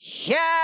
ಶರಣ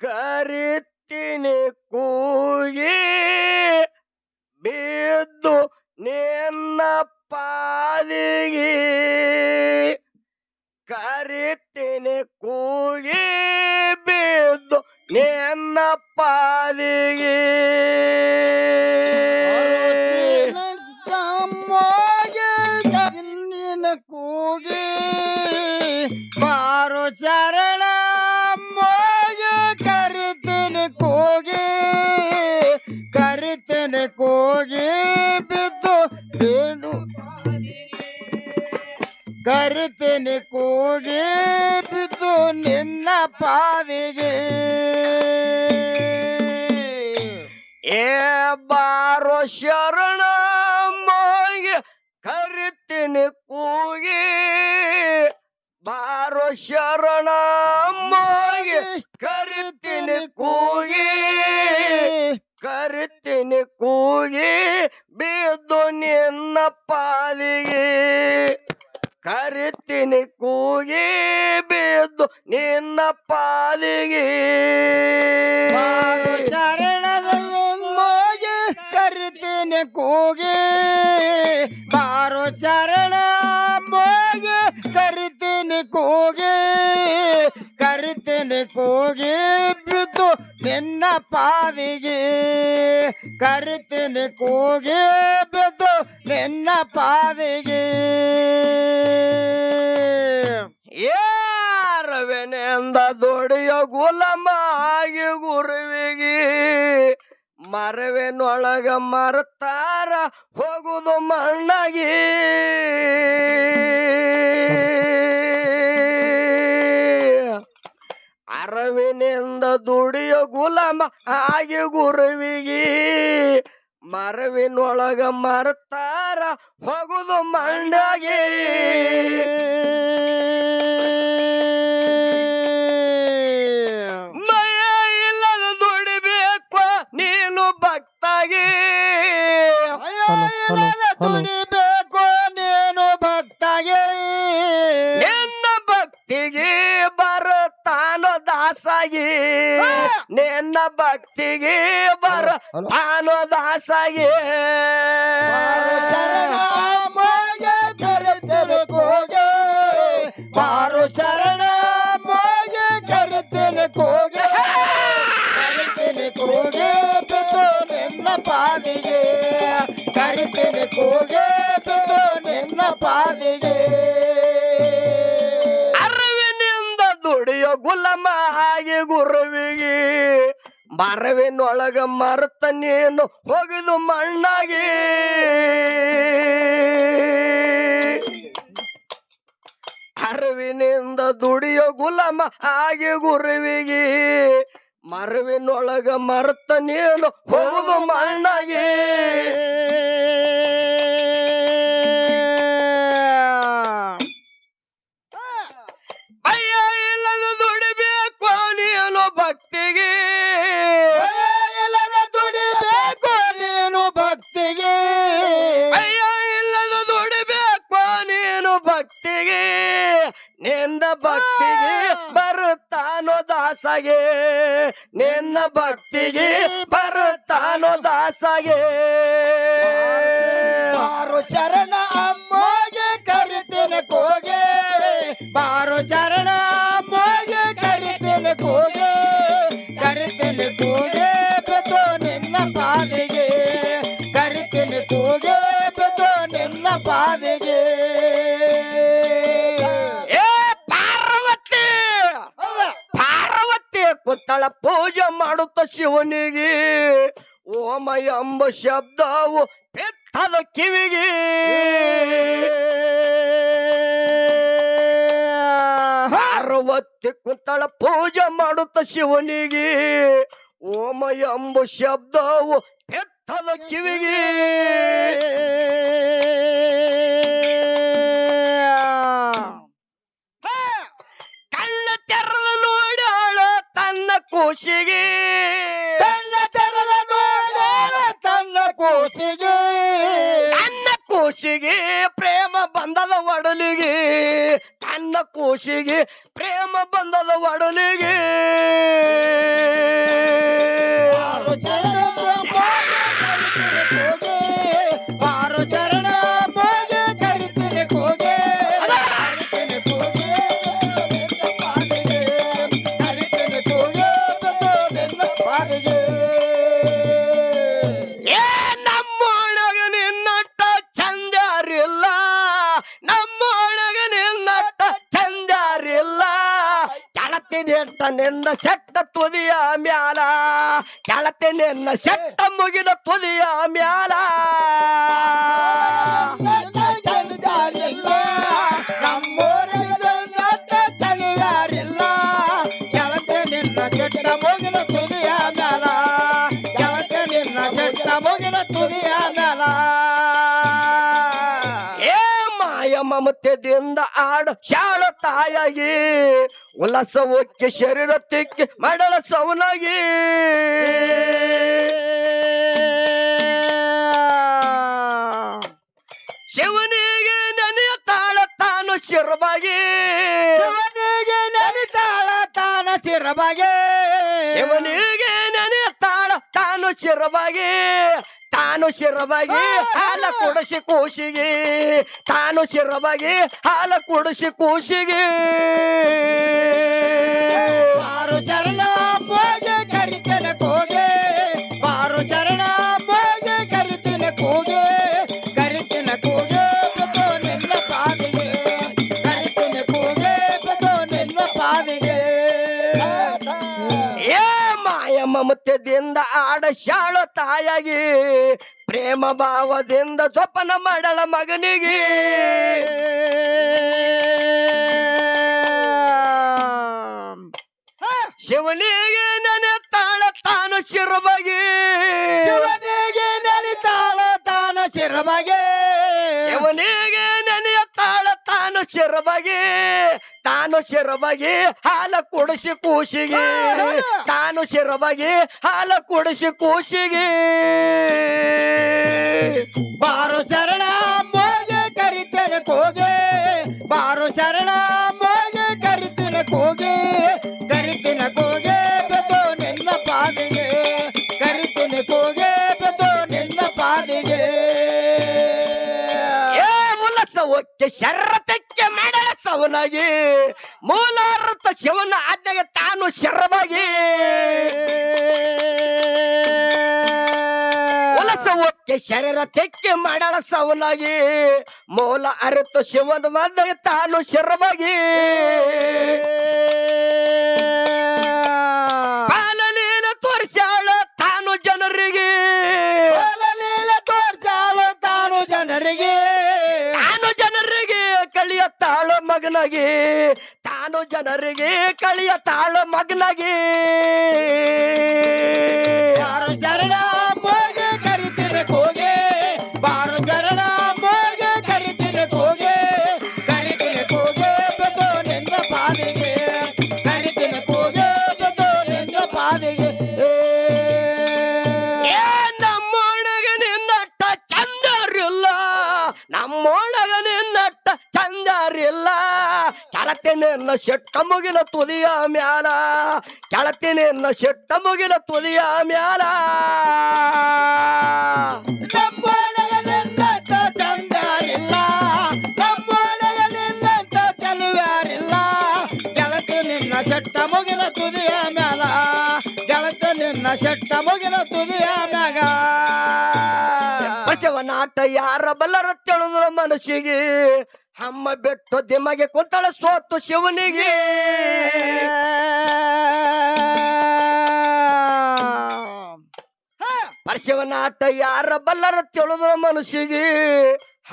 ಕರಿತೀನಿ ಕೂಗಿ ಬಿದ್ದು ನಿನ್ನ ಪಾದಿಗೆ ಕರಿತೀನಿ ಕೂಗಿ ಬಿದ್ದು ನಿನ್ನ ಪಾದಿಗೆ ನಿನ್ನ ಪಾದಿಗೆ ಏ ಬಾರೋ ಶರಣ ಮೋಗೆ ಕರಿತೀನಿ ಕೂಗಿ. ಬಾರೋ ಶರಣ ಮೋಗೆ ಕರಿತೀನಿ ಕೂಗಿ. ಕರಿತೀನಿ ಕೂಗಿ, ಬಿದ್ದು ನಿನ್ನ ಪಾದಿಗೆ ಕರಿತೀನಿ ಬಿದ್ದು ನಿನ್ನ ಪಾದಿಗೆ ಬಾರೋ ಚರಣದಲ್ಲಿ ಮೋಗಿ ಕರಿತೀನಿ ಕೂಗಿ. ಬಾರೋ ಚರಣ ಮೋಗಿ ಕರಿತೀನಿ ಕೂಗಿ. ಕರಿತೀನಿ ಕೂಗಿ ಬಿದ್ದು ನಿನ್ನ ಪಾದಿಗೆ ಕರಿತೀನಿ ಕೂಗಿ ಬಿದ್ದು ನಿನ್ನ ಪಾದಿಗೆ ಯಾರವೆನೆಂದ ದೊಡೆಯ ಗುಲಮಾಗಿ ಗುರುವಿಗೆ ಮರವೇನೊಳಗ ಮರತಾರ ಹೋಗುದು ಮಣ್ಣಾಗಿ. ಅರವಿನಿಂದ ದುಡಿಯ ಗುಲಾಮ ಆಗಿ ಗುರುವಿಗೆ ಮರವಿನೊಳಗ ಮರತಾರ ಹೋಗುದು ಮಣ್ಣಾಗಿ. ದುಡಿಬೇಕು ನೀನು ಭಕ್ತಗೆ ನಿನ್ನ ಭಕ್ತಿಗೆ ಬರುತ್ತಾನೋ ದಾಸಾಗಿ ನಿನ್ನ ಭಕ್ತಿಗೆ ಬರ ತಾನೋ ದಾಸಾಗಿ ಕೋಗೆ ನಿನ್ನ ಪಾಲಿಗೆ. ಅರಿವಿನಿಂದ ದುಡಿಯೋ ಗುಲಮ ಹಾಗೆ ಗುರುವಿಗೆ. ಮರವಿನೊಳಗ ಮರತ ನೀನು ಹೋಗಿದು ಮಣ್ಣಾಗಿ. ಅರಿವಿನಿಂದ ದುಡಿಯೋ ಗುಲಮ ಹಾಗೆ ಗುರುವಿಗೆ. ಮರವಿನೊಳಗ ಮರತ ನೀನು ಹೋಗುದು ಮಣ್ಣಾಗಿ. ದಾಸಗೆ, ನಿನ್ನ ಭಕ್ತಿಗೆ ಬರುತ್ತಾನೋ ದಾಸಗೆ. ಬಾರು ಚರಣ ಅಮ್ಮಗೆ ಕರಿತೇನೆ ಕೋಗೆ. ಬಾರು ಚರಣ ಅಮ್ಮಗೆ ಕರಿತೇನೆ ಕೋಗೆ. ಕರಿತೇನೆ ಕೋಗೆ ಬೆದು ನಿನ್ನ ಪಾದಿಗೆ ಕರಿತೇನೆ ಕೋಗೆ ಬೆದು ನಿನ್ನ ಪಾದಿಗೆ ಕುತ್ತಳ ಪೂಜೆ ಮಾಡುತ್ತ ಶಿವನಿಗೆ. ಓಮ ಎಂಬ ಶಬ್ದವು ಪೆತ್ತದ ಕಿವಿಗೆ. ಪಾರ್ವತಿ ಕುಂತಳ ಪೂಜೆ ಮಾಡುತ್ತ ಶಿವನಿಗೆ. ಓಮ ಎಂಬ ಶಬ್ದವು ಪೆತ್ತದ ಕಿವಿಗೆ ಕಣ್ಣ ತೆರೆದ ನೋಡಾಳ ತನ್ನ ಕೂಸಿಗೆ ತನ್ನ ತೆರೆದ ನೋಡಾಳ ತನ್ನ ಕೂಸಿಗೆ ತನ್ನ ಕೂಸಿಗೆ ಪ್ರೇಮ ಬಂದದ ಒಡಲಿಗೆ. ತನ್ನ ಕೂಸಿಗೆ ಪ್ರೇಮ ಬಂದದ ಒಡಲಿಗೆ. ಸೆಟ್ಟ ತುದಿಯ ಮ್ಯಾಲ. ಕೆಳತೆ ನಿನ್ನ ಶೆಟ್ಟ ಮುಗಿದ ತುದಿಯ ಮ್ಯಾಲ. ಮತ್ತೆ ದಿಂದ ಆಡ ಶಾಳ ತಾಯಾಗಿ. ಉಲ್ಲಸ ಒಕ್ಕಿ ಶರೀರ ತಿಕ್ಕಿ ಮಡಲ ಸವನಾಗಿ ಶಿವನಿಗೆ ನೆನೆಯ ತಾಳ ತಾನು ಶಿರಬಾಗಿ. ಶಿವನಿಗೆ ನೆನಿತಾಳ ತಾನ ಶಿರಬಾಗಿ. ಶಿವನಿಗೆ ನೆನೆಯ ತಾಳ ತಾನು ಶಿರಬಾಗಿ. ತಾನು ಶಿರಬಾಗಿ ಹಾಲ ಕುಡಿಸಿ ಕೂಸಿಗೆ. ತಾನು ಶಿರಬಾಗಿ ಹಾಲ ಕುಡಿಸಿ ಕೂಸಿಗೆ. ಆರು ಚರಣ? ಮಮತೆದಿಂದ ಆಡ ಶಾಳ ತಾಯಾಗಿ ಪ್ರೇಮ ಭಾವದಿಂದ ಸ್ವಪ್ನ ಮಾಡಳ ಮಗನಿಗೆ. ಶಿವನಿಗೆ ನೆನೆ ತಾಳ ತಾನು ಶಿರಬಗೆ. ಶಿವನಿಗೆ ನೆನಿತಾಳ ತಾನ ಶಿರಬಗೆ. ಶಿವನಿಗೆ ನೆನೆಯ ತಾಳ ತಾನು ಶಿರಬಗೆ. ತಾನು ಶಿರಬಗೆ ಹಾಲ ಕುಡಿಸಿ ಕೂಸಿಗೆ. ತಾನು ಶಿರವಾಗಿ ಹಾಲ ಕುಡಿಸಿ ಕೂಸಿಗೆ. ಬಾರು ಶರಣ ಮೋಗೆ ಕರಿತೇನೆ ಕೋಗೆ. ಬಾರು ಶರಣ ಮೋಗೆ ಕರಿತೇನೆ ಕೋಗೆ. ಕರಿತಿನ ಕೋಗೆ ಬೆದ್ದು ನಿನ್ನ ಪಾದಿಗೆ ಒಕ್ಕೆ ಶರತಕ್ಕೆ ಮಾಡಲ ಸವನಾಗಿ ಮೂಲಾರ್ಥ ಶಿವನ ಆಜ್ಞೆಗೆ ತಾನು ಶರವಾಗಿ. ಉಲಸ ಒಕ್ಕೆ ಶರೀರ ತೆಕ್ಕೆ ಮಾಡಳ ಸವನಾಗಿ ಮೂಲ ಅರಿತು ಶಿವನ ಮದ್ದೆ ತಾನು ಶರವಾಗಿ. ಮಗನಾಗಿ ತಾನು ಜನರಿಗೆ ಕಳಿಯ ತಾಳ ಮಗನಾಗಿ. ಕೆಳತಿ ನಿನ್ನ ಶೆಟ್ಟ ಮುಗಿನ ತುದಿಯ ಮ್ಯಾಲ. ಕೆಳತೇನೆ ನಿನ್ನ ಶೆಟ್ಟ ಮುಗಿನ ತುದಿಯ ಮ್ಯಾಲ. ಶೆಟ್ಟ ತುದಿಯ ಮ್ಯಾಲ. ಗೆಳತಿ ನಿನ್ನ ಶೆಟ್ಟ ಮುಗಿನ ತುದಿಯ ಮ್ಯಾಗ. ನಾಟ ಯಾರ ಬಲ್ಲರ ತಿಳಿದ್ರ ಮನಸ್ಸಿಗೆ. ಅಮ್ಮ ಬೆಟ್ಟ ದಿಮಗೆ ಕುಂತಳ ಸೋತು ಶಿವನಿಗೆ. ಪರಶಿವನ ಆಟ ಯಾರ ಬಲ್ಲರ ತಿಳಿದ್ರ ಮನುಷ್ಯಗೆ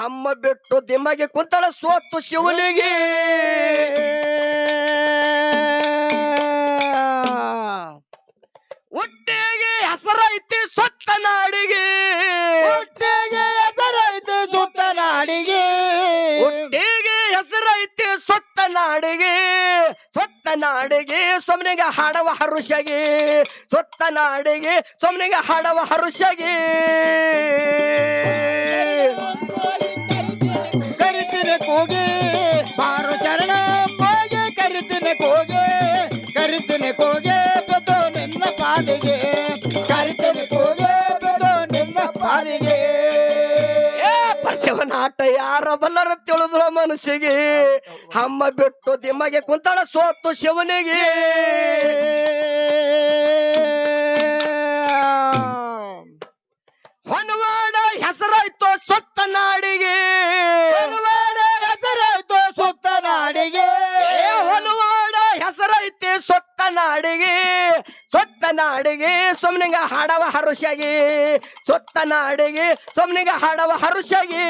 ಅಮ್ಮ ಬಿಟ್ಟು ದಿಮಗೆ ಕುಂತಳ ಸೋತು ಶಿವನಿಗೆ. ನಾಡಿಗೆ ಸೊಮ್ನಿಗೆ ಹಾಡವ ಹರುಷಗೆ. ಸೊತ್ತ ನಾಡಿಗೆ ಸೊಮ್ನಿಗೆ ಹಾಡವ ಹರುಷಗೆ. ಕರಿತಿರೆ ಕೂಗಿ. ಯಾರ ಬಲ್ಲರ ತಿಳಿದ್ರ ಮನಸ್ಸಿಗೆ? ಹಮ್ಮ ಬಿಟ್ಟು ದಿಮ್ಮಗೆ ಕುಂತಾಳ ಸೋತು ಶಿವನಿಗೆ. ಹೊನವಾಡ ಹೆಸರಾಯ್ತು ಸೊತ್ತ ನಾಡಿಗೆ. ಹೊನವಾಡ ನಾಡಿಗೆ ಸೊತ್ತ ನಾಡಿಗೆ ಸೊಮ್ನಿಗ ಹಾಡವ ಹರುಷಾಗಿ ಸೊತ್ತ ನಾಡಿಗೆ ಸೊಮ್ನಿಗ ಹಾಡವ ಹರುಷಗಿ